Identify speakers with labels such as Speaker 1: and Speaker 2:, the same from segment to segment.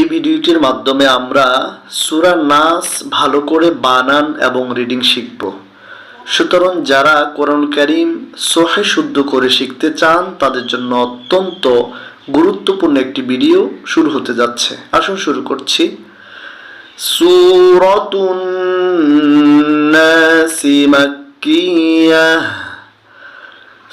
Speaker 1: এই ভিডিওটির মাধ্যমে আমরা সুরা নাস ভালো করে বানান এবং রিডিং শিখব। সুতরাং যারা করণ করিম সোহে শুদ্ধ করে শিখতে চান, তাদের জন্য অত্যন্ত গুরুত্বপূর্ণ একটি ভিডিও শুরু হতে যাচ্ছে। আসুন শুরু করছি। সুরতুন নাসি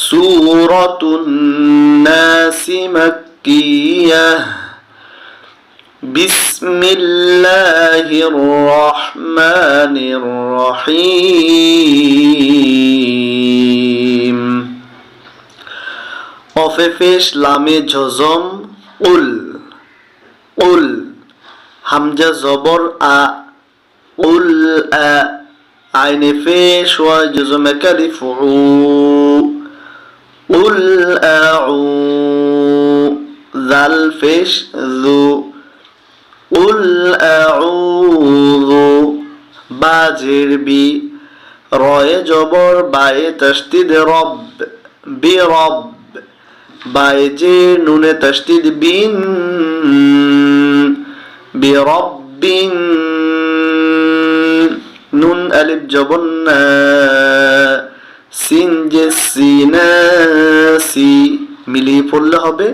Speaker 1: সুরতুন بسم الله الرحمن الرحيم অফেফেশ লামে ঝজম উল উল হামজা জবর আ উল আ আইনে ফেশ ওয়া জজমে কালিফ উ قل أعو ذا الفش আউযু বাজির বি রয়ে জবর বায়ে তাসদিদ রব বি রব বায়ে যে নুনে তাসদিদ বিন বি রব্বিন নুন আলিফ জবন না সিন যে সিনা সি মিলিয়ে পড়লে হবে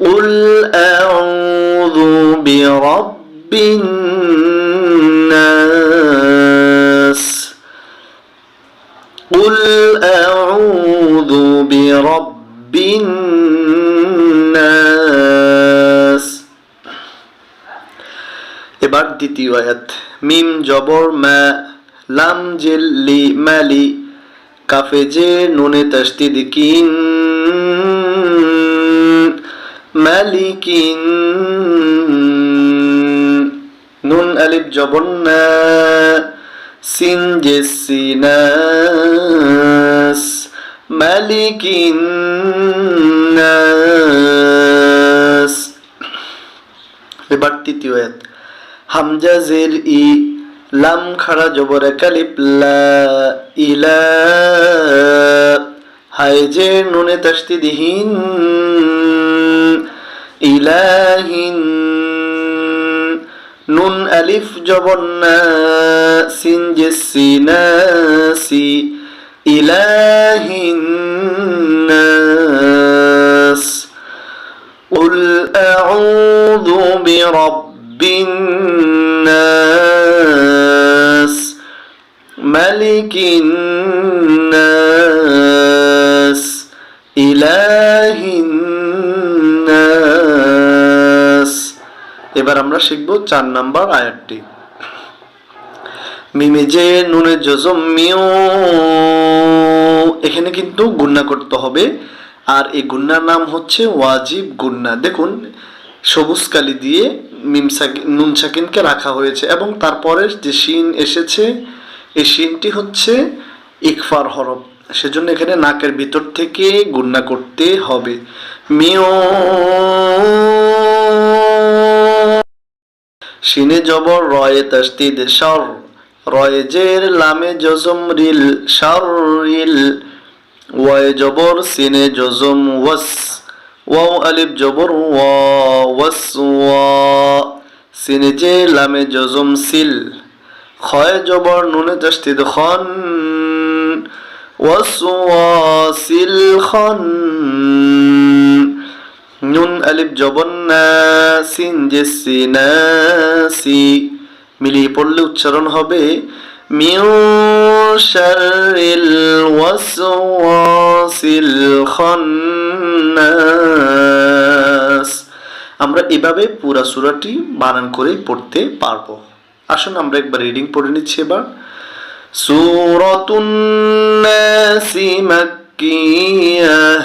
Speaker 1: উল আউযু বিরাব্বিন নাস উল আউযু বিরাব্বিন নাস এবার দ্বিতীয় আয়াত, মিম জবর মা, লাম জেল্লি মালি, কাফে যে নুনে তস্তিদ কিন মালিকিন। নুন, আলিফ নাস। এবার তৃতীয় আয়াত। ই, লাম, খাড়া, জবর কালিপ লা ইলা। হাই যে নুনে তাস্তি দিহিন ইলাহিন নুন আলিফ জবর না সিন যে সিনাসি ইলাহিন নাস قل أعوذ برب الناس ملك الناس আমরা শিখব চার নাম্বার আয়াতটি। মিমে যে নুনে জজম মিও এখানে কিন্তু গুন্না করতে হবে। আর এই গুন্নার নাম হচ্ছে ওয়াজিব গুন্না। দেখুন, সবুজ কালি দিয়ে মিম নুন সাকিনকে রাখা হয়েছে এবং তারপরে যে শিন এসেছে, এই শিনটি হচ্ছে ইকফার হরফ। সেজন্য এখানে নাকের ভিতর থেকে গুন্না করতে হবে। মিও শিনে জবর রয়ে তাস্তিদ সর রয়ে জের লামে জজম রিল সর রিল ওয়ায় জবর সিনে জজম ওয়াস, ওয়াও আলিফ জবর ওয়া, ওয়াস ওয়া। সিনে জে লামে জজম সিল, খয় জবর নুনে তাস্তিদ খন। ওয়াস ওয়া সিল খন। নুন আলিফ জবর না সিন যে সিনাসি মিলিয়ে পড়লে উচ্চারণ হবে, মিউ শারিল ওয়াসওয়াসিল খান্নাস. আমরা এভাবে পুরা সূরাটি বানান করে পড়তে পারব। আসুন আমরা একবার রিডিং পড়ে নিচ্ছি এবার। সূরাতুন নাসি মাক্কিয়াহ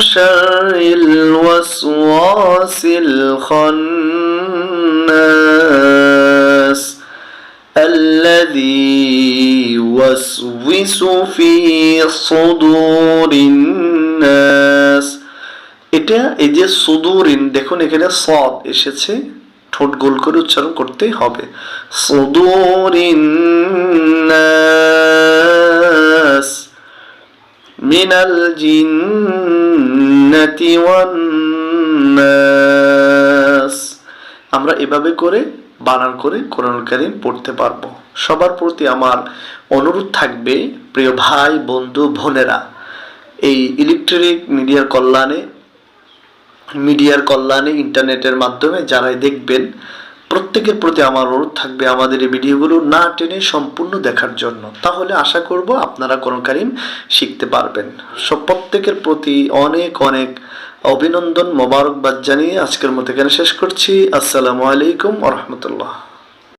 Speaker 1: شر الوسواس الخناس الذي يوسوس في صدور الناس এটা এই যে সুদুরিন দেখুন এখানে সদ এসেছে ঠোঁট গোল করে উচ্চারণ করতেই হবে সুদুরিন নাস জিন্নাতি ওয়ান নাস আমরা এভাবে করে বানান করে কোরআন কারিম পড়তে পারব। সবার প্রতি আমার অনুরোধ থাকবে, প্রিয় ভাই, বন্ধু, বোনেরা, এই ইলেকট্রনিক মিডিয়ার কল্যাণে মিডিয়ার কল্যাণে ইন্টারনেটের মাধ্যমে যারাই দেখবেন প্রত্যেকের প্রতি আমার অনুরোধ থাকবে আমাদের এই ভিডিওগুলো না টেনে সম্পূর্ণ দেখার জন্য। তাহলে আশা করব আপনারা কোন কারিম শিখতে পারবেন। সব প্রত্যেকের প্রতি অনেক অনেক অভিনন্দন, মোবারকবাদ জানিয়ে আজকের মতো এখানে শেষ করছি। আসসালামু আলাইকুম রহমতুল্লাহ।